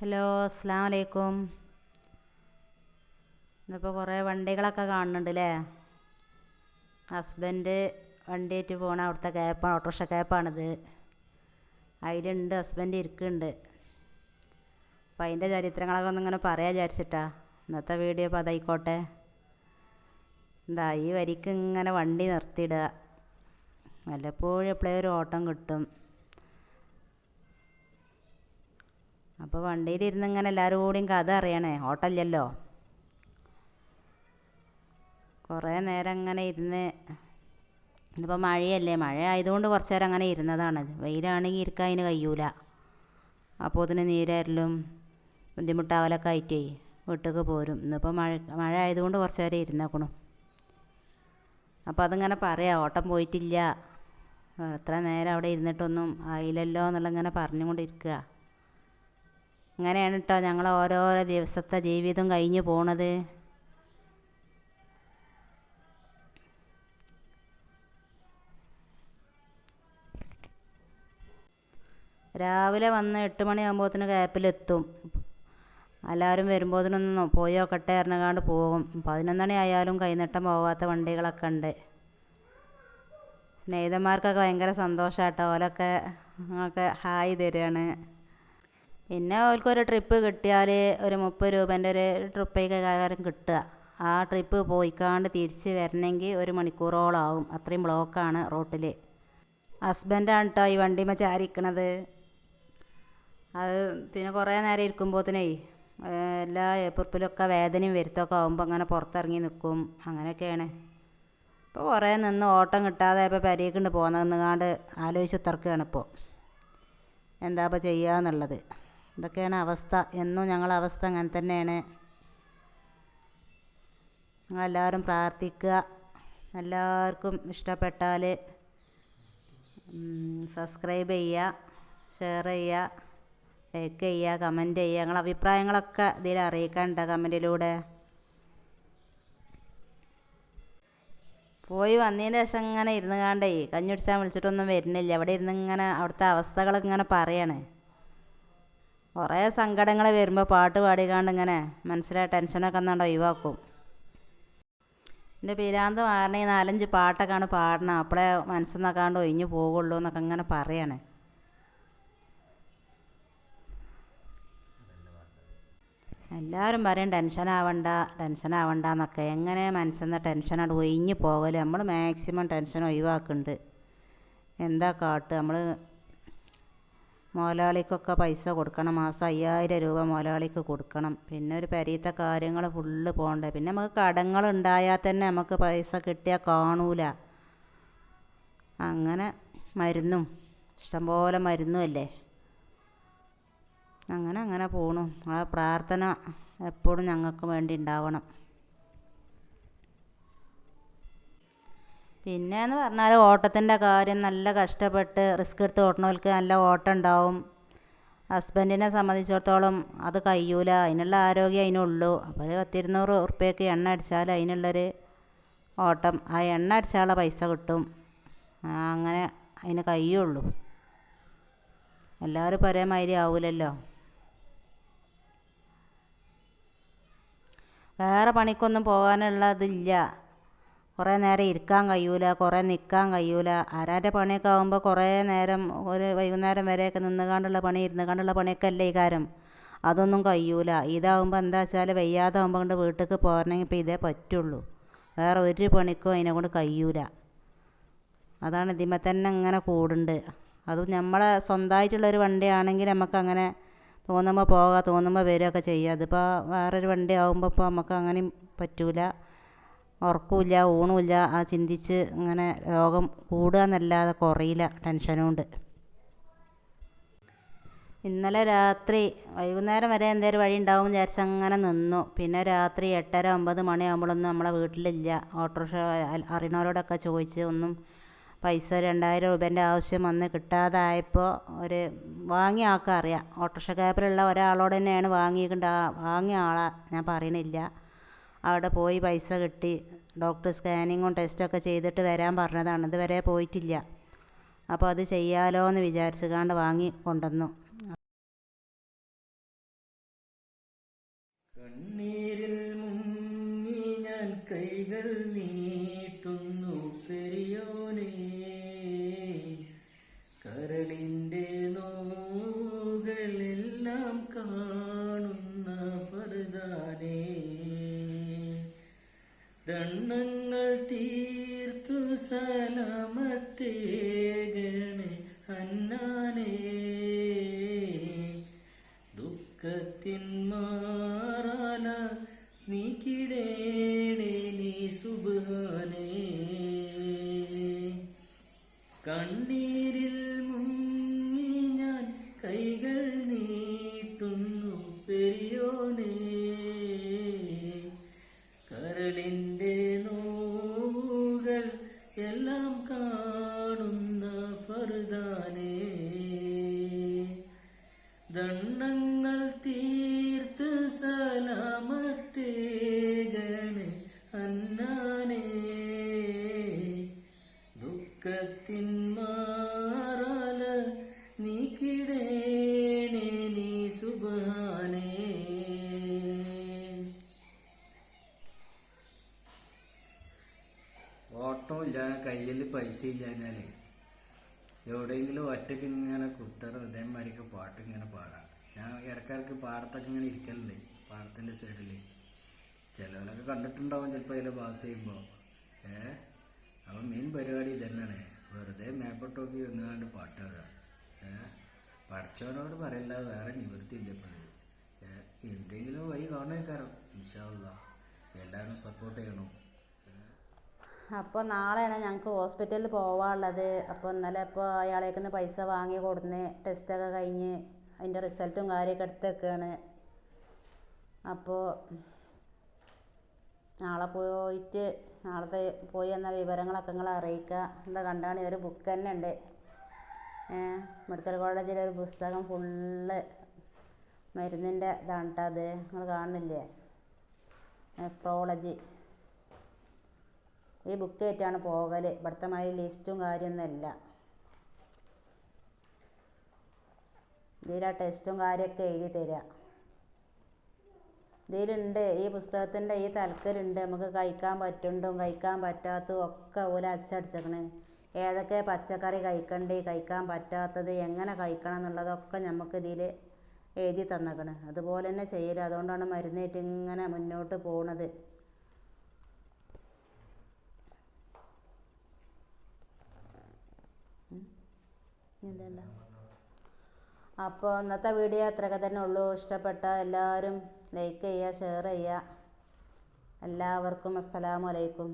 Hello അസ്സാം വലൈക്കും ഇന്നിപ്പോൾ കുറേ വണ്ടികളൊക്കെ കാണുന്നുണ്ട് അല്ലേ ഹസ്ബൻഡ് വണ്ടിയായിട്ട് പോണ അവിടുത്തെ ക്യാപ്പാണ് ഓട്ടോറിക്ഷ ക്യാപ്പാണിത് അതിലുണ്ട് ഹസ്ബൻഡ് ഇരിക്കുന്നുണ്ട് അപ്പം അതിന്റെ ചരിത്രങ്ങളൊക്കെ ഒന്നിങ്ങനെ പറയാൻ വിചാരിച്ചിട്ടാ. ഇന്നത്തെ വീഡിയോ അപ്പോൾ അതായിക്കോട്ടെ. എന്താ ഈ വരിക്ക് ഇങ്ങനെ വണ്ടി നിർത്തിയിടുക. വല്ലപ്പോഴും എപ്പോഴേ ഒരു ഓട്ടം കിട്ടും. അപ്പോൾ വണ്ടിയിലിരുന്ന് ഇങ്ങനെ എല്ലാവരും കൂടിയും കഥ അറിയണേ. ഓട്ടമില്ലല്ലോ കുറേ നേരം അങ്ങനെ ഇരുന്ന് ഇന്നിപ്പോൾ മഴയല്ലേ? മഴ ആയതുകൊണ്ട് കുറച്ച് നേരം അങ്ങനെ ഇരുന്നതാണ്. വെയിലാണെങ്കിൽ ഇരിക്കാൻ അതിന് കഴിയൂല. അപ്പോൾ ഇതിന് നീരരലും ബുദ്ധിമുട്ടാവലൊക്കെ ആയിട്ടേ വീട്ടിലേക്ക് പോരും. ഇന്നിപ്പോൾ മഴ മഴ ആയതുകൊണ്ട് കുറച്ച് നേരം ഇരുന്നേക്കണു. അപ്പോൾ അതിങ്ങനെ പറയാം ഓട്ടം പോയിട്ടില്ല. എത്ര നേരം അവിടെ ഇരുന്നിട്ടൊന്നും ആയില്ലല്ലോ എന്നുള്ള ഇങ്ങനെ പറഞ്ഞുകൊണ്ടിരിക്കുക. ഇങ്ങനെയാണ് കേട്ടോ ഞങ്ങൾ ഓരോരോ ദിവസത്തെ ജീവിതം കഴിഞ്ഞു പോണത്. രാവിലെ വന്ന് എട്ട് മണിയാകുമ്പോഴത്തേന് ക്യാപ്പിലെത്തും എല്ലാവരും വരുമ്പോഴത്തിനൊന്നും പോയി നോക്കട്ടെ പറഞ്ഞാണ്ട് പോകും. പതിനൊന്നണി ആയാലും കൈനീട്ടം പോകാത്ത വണ്ടികളൊക്കെ ഉണ്ട്. സ്നേഹിതന്മാർക്കൊക്കെ ഭയങ്കര സന്തോഷമാട്ടോ ഓലൊക്കെ ഒക്കെ ഹായ് തരികയാണ് പിന്നെ ഓൽക്കൊരു ട്രിപ്പ് കിട്ടിയാൽ ഒരു മുപ്പത് രൂപേന്റെ ഒരു ട്രിപ്പേക്ക് കാരം കിട്ടുക. ആ ട്രിപ്പ് പോയിക്കാണ്ട് തിരിച്ച് വരണമെങ്കിൽ ഒരു മണിക്കൂറോളം ആവും. അത്രയും ബ്ലോക്കാണ് റോട്ടിൽ ഹസ്ബൻഡാണ് കേട്ടോ ഈ വണ്ടിമേ ചാരിക്കണത്. അത് പിന്നെ കുറേ നേരം ഇരിക്കുമ്പോഴത്തേനേ എല്ലാ ഏപ്പുറപ്പിലൊക്കെ വേദനയും വരുത്തൊക്കെ ആകുമ്പോൾ അങ്ങനെ പുറത്തിറങ്ങി നിൽക്കും അങ്ങനെയൊക്കെയാണ്. ഇപ്പോൾ കുറേ നിന്ന് ഓട്ടം കിട്ടാതെ ഇപ്പോൾ പെരേക്കൊണ്ട് പോകുന്നതെന്നുകാണ്ട് ആലോചിച്ച് ഉത്തർക്കുകയാണ് ഇപ്പോൾ എന്താ ഇപ്പോൾ ചെയ്യുക എന്നുള്ളത് ഇതൊക്കെയാണ് അവസ്ഥ. എന്നും ഞങ്ങളെ അവസ്ഥ അങ്ങനെ തന്നെയാണ്. നിങ്ങളെല്ലാവരും പ്രാർത്ഥിക്കുക. എല്ലാവർക്കും ഇഷ്ടപ്പെട്ടാൽ സബ്സ്ക്രൈബ് ചെയ്യുക ഷെയർ ചെയ്യുക ലൈക്ക് ചെയ്യുക കമന്റ് ചെയ്യുക. ഞങ്ങളുടെ അഭിപ്രായങ്ങളൊക്കെ ഇതിൽ അറിയിക്കണ്ട കമന്റിലൂടെ. പോയി വന്നതിന് ശേഷം ഇങ്ങനെ ഇരുന്ന് കാണ്ടേ കഞ്ഞി കുടിച്ചാൽ വിളിച്ചിട്ടൊന്നും വരുന്നില്ല. അവിടെ ഇരുന്ന് ഇങ്ങനെ അവിടുത്തെ അവസ്ഥകളൊക്കെ ഇങ്ങനെ പറയാണ്. കുറേ സങ്കടങ്ങൾ വരുമ്പോൾ പാട്ട് പാടിക്കാണ്ട് ഇങ്ങനെ മനസ്സിലെ ടെൻഷനൊക്കെ എന്നാണ്ട് ഒഴിവാക്കും. എന്റെ പിരാന്ത് മാറണേ നാലഞ്ച് പാട്ടൊക്കെയാണ് പാടണം. അപ്പോഴേ മനസ്സിൽ ഒഴിഞ്ഞു പോകുള്ളൂ എന്നൊക്കെ ഇങ്ങനെ പറയാണ്. എല്ലാവരും പറയും ടെൻഷൻ ആവണ്ട ടെൻഷൻ ആവണ്ട എന്നൊക്കെ. എങ്ങനെ മനസ്സിൽ നിന്ന് ടെൻഷൻ അവിടെ ഒഴിഞ്ഞു പോകൽ? നമ്മൾ മാക്സിമം ടെൻഷൻ ഒഴിവാക്കുന്നുണ്ട് എന്താ കാട്ട്? നമ്മൾ മുതലാളിക്കൊക്കെ പൈസ കൊടുക്കണം. മാസം അയ്യായിരം രൂപ മുതലാളിക്ക് കൊടുക്കണം. പിന്നെ ഒരു പെരീത്തെ കാര്യങ്ങൾ ഫുള്ള് പോകണ്ടേ പിന്നെ നമുക്ക് കടങ്ങൾ ഉണ്ടായാൽ തന്നെ നമുക്ക് പൈസ കിട്ടിയാൽ കാണൂല. അങ്ങനെ മരുന്നും ഇഷ്ടംപോലെ മരുന്നും അല്ലേ? അങ്ങനെ അങ്ങനെ പോണു. ആ പ്രാർത്ഥന എപ്പോഴും ഞങ്ങൾക്ക് വേണ്ടി ഉണ്ടാവണം. പിന്നെയെന്ന് പറഞ്ഞാൽ ഓട്ടത്തിന്റെ കാര്യം നല്ല കഷ്ടപ്പെട്ട് റിസ്ക് എടുത്ത് ഓട്ടണവർക്ക് നല്ല ഓട്ടം ഉണ്ടാവും ഹസ്ബൻഡിനെ സംബന്ധിച്ചിടത്തോളം അത് കഴിയൂല. അതിനുള്ള ആരോഗ്യം അതിനുള്ളൂ. അപ്പോൾ പത്തിരുന്നൂറ് ഉറുപ്പ്യക്ക് എണ്ണ അടിച്ചാൽ അതിനുള്ളൊരു ഓട്ടം. ആ എണ്ണ അടിച്ചാലുള്ള പൈസ കിട്ടും. അങ്ങനെ അതിന് കഴിയുള്ളൂ. എല്ലാവരും ഒരേ മാതിരി ആവില്ലല്ലോ വേറെ പണിക്കൊന്നും പോകാനുള്ളതില്ല കുറേ നേരം ഇരിക്കാൻ കഴിയൂല കുറേ നിൽക്കാൻ കഴിയൂല. ആരാന്റെ പണിയൊക്കെ ആകുമ്പോൾ കുറേ നേരം ഒരു വൈകുന്നേരം വരെയൊക്കെ നിന്നുകാണ്ടുള്ള പണി ഇരുന്നുകാണ്ടുള്ള പണിയൊക്കെ അല്ലേ ഈ കാര്യം? അതൊന്നും കഴിയൂല. ഇതാകുമ്പോൾ എന്താ വെച്ചാൽ വയ്യാതെ ആകുമ്പോൾ കൊണ്ട് വീട്ടിലേക്ക് പോരണമെങ്കിൽ ഇപ്പോൾ ഇതേ പറ്റുള്ളൂ. വേറെ ഒരു പണിക്കും അതിനെ കൊണ്ട് കഴിയൂല. അതാണ് ഇതിന്മേൽ തന്നെ ഇങ്ങനെ കൂടുണ്ട്. അതും നമ്മളെ സ്വന്തമായിട്ടുള്ളൊരു വണ്ടിയാണെങ്കിൽ നമുക്കങ്ങനെ തോന്നുമ്പോൾ പോകാം തോന്നുമ്പോൾ വരികയൊക്കെ ചെയ്യാം. അതിപ്പോൾ വേറൊരു വണ്ടി ആകുമ്പോൾ ഇപ്പോൾ നമുക്ക് അങ്ങനെയും പറ്റൂല. ഉറക്കമില്ല ഊണുമില്ല ആ ചിന്തിച്ച് ഇങ്ങനെ രോഗം കൂടുക എന്നല്ലാതെ കുറയില്ല ടെൻഷനും ഉണ്ട് ഇന്നലെ രാത്രി വൈകുന്നേരം വരെ എന്തേലും വഴി ഉണ്ടാവും വിചാരിച്ച് അങ്ങനെ നിന്നു. പിന്നെ രാത്രി എട്ടര ഒമ്പത് മണിയാകുമ്പോഴൊന്നും നമ്മളെ വീട്ടിലില്ല. ഓട്ടോറിക്ഷ അറിയണവരോടൊക്കെ ചോദിച്ച് ഒന്നും പൈസ രണ്ടായിരം രൂപേന്റെ ആവശ്യം വന്ന് കിട്ടാതായപ്പോൾ ഒരു വാങ്ങിയ ആൾക്കാറിയാം ഓട്ടോറിക്ഷ ക്യാബിലുള്ള ഒരാളോട് തന്നെയാണ് വാങ്ങിയിട്ടുണ്ട് വാങ്ങിയ ആളാ. ഞാൻ പറയണില്ല. അവിടെ പോയി പൈസ കെട്ടി. ഡോക്ടർ സ്കാനിങ്ങും ടെസ്റ്റൊക്കെ ചെയ്തിട്ട് വരാൻ പറഞ്ഞതാണ്. ഇതുവരെ പോയിട്ടില്ല. അപ്പോൾ അത് ചെയ്യാലോ എന്ന് വിചാരിച്ചു കണ്ട് വാങ്ങി കൊണ്ടുവന്നു. കണ്ണീരിൽ മുങ്ങി ഞാൻ കൈകൾ നീട്ടുന്നു പെരിയോനെ കരളിന്റെ നോകളെല്ലാം കാണുന്ന പറുതാനേ ദണ്ണങ്ങൾ തീർത്തു സലാമത്തേകണേ അന്നാനേ. ദുഃഖത്തിൻ ദുഃഖത്തിൻ മാറാല കിടേണേ നീ സുബാനേ. ഓട്ടോ ഇല്ല കയ്യിൽ പൈസ ഇല്ലാഞ്ഞാലേ എവിടെയെങ്കിലും ഒറ്റയ്ക്ക് ഇങ്ങനെ കുത്തറ ഇതേമാതിരിക്ക് പാട്ട് ഇങ്ങനെ പാടാം. ഞാൻ ഇടക്കിടക്ക് പാടത്തൊക്കെ ഇങ്ങനെ ഇരിക്കലുണ്ട് പാടത്തിന്റെ സൈഡിൽ ചിലവരൊക്കെ കണ്ടിട്ടുണ്ടാവും ചിലപ്പോൾ അതിൽ പാസ് ചെയ്യുമ്പോൾ ഏ? അപ്പം മെയിൻ പരിപാടി ഇതന്നെയാണ്. വെറുതെ മേപ്പോട്ടോക്കി ഒന്നുകാണ്ട് പാട്ട് പാടുക പഠിച്ചവനോട് പറയില്ല വേറെ നിവൃത്തിയില്ല ഇപ്പം എന്തെങ്കിലും വഴി കാണുമേക്കാരം ഇൻഷാല്ല എല്ലാവരും സപ്പോർട്ട് ചെയ്യണം. അപ്പോൾ നാളെയാണ് ഞങ്ങൾക്ക് ഹോസ്പിറ്റലിൽ പോകാനുള്ളത് അപ്പോൾ ഇന്നലെ ഇപ്പോൾ അയാളേക്കുന്ന് പൈസ വാങ്ങി കൊടുന്ന് ടെസ്റ്റൊക്കെ കഴിഞ്ഞ് അതിന്റെ റിസൾട്ടും കാര്യമൊക്കെ എടുത്ത് വെക്കുകയാണ് അപ്പോൾ നാളെ പോയിട്ട് നാളത്തെ പോയി എന്ന വിവരങ്ങളൊക്കെ നിങ്ങളെ അറിയിക്കുക. എന്താ കണ്ടാണ്? ഒരു ബുക്ക് തന്നെ ഉണ്ട്. മെഡിക്കൽ കോളേജിലെ ഒരു പുസ്തകം ഫുള്ള് മരുന്നിന്റെ ഇതാണ് കേട്ടോ അത്. നിങ്ങൾ കാണുന്നില്ലേ? നെഫ്രോളജി ഈ ബുക്ക് ആയിട്ടാണ് പോകൽ. ഇവിടുത്തെ മാതിരി ലിസ്റ്റും കാര്യമൊന്നുമല്ല ഇതിലാ ടെസ്റ്റും കാര്യമൊക്കെ എഴുതി തരിക ഇതിലുണ്ട്. ഈ പുസ്തകത്തിന്റെ ഈ തലക്കലുണ്ട് നമുക്ക് കഴിക്കാൻ പറ്റുന്നതും കഴിക്കാൻ പറ്റാത്തതും ഒക്കെ ഓല അച്ചടിച്ചേക്കണ്. ഏതൊക്കെ പച്ചക്കറി കഴിക്കണ്ടേ കഴിക്കാൻ പറ്റാത്തത് എങ്ങനെ കഴിക്കണം എന്നുള്ളതൊക്കെ നമുക്ക് ഇതിൽ എഴുതി തന്നേക്കണ്. അതുപോലെ തന്നെ ചെയ്യൽ. അതുകൊണ്ടാണ് മരുന്നേറ്റ് ഇങ്ങനെ മുന്നോട്ട് പോണത്. അപ്പോൾ ഇന്നത്തെ വീഡിയോ അത്രയൊക്കെ തന്നെ ഉള്ളൂ. ഇഷ്ടപ്പെട്ട എല്ലാവരും ലൈക്ക് ചെയ്യുക ഷെയർ ചെയ്യുക എല്ലാവർക്കും അസ്സലാമു അലൈക്കും.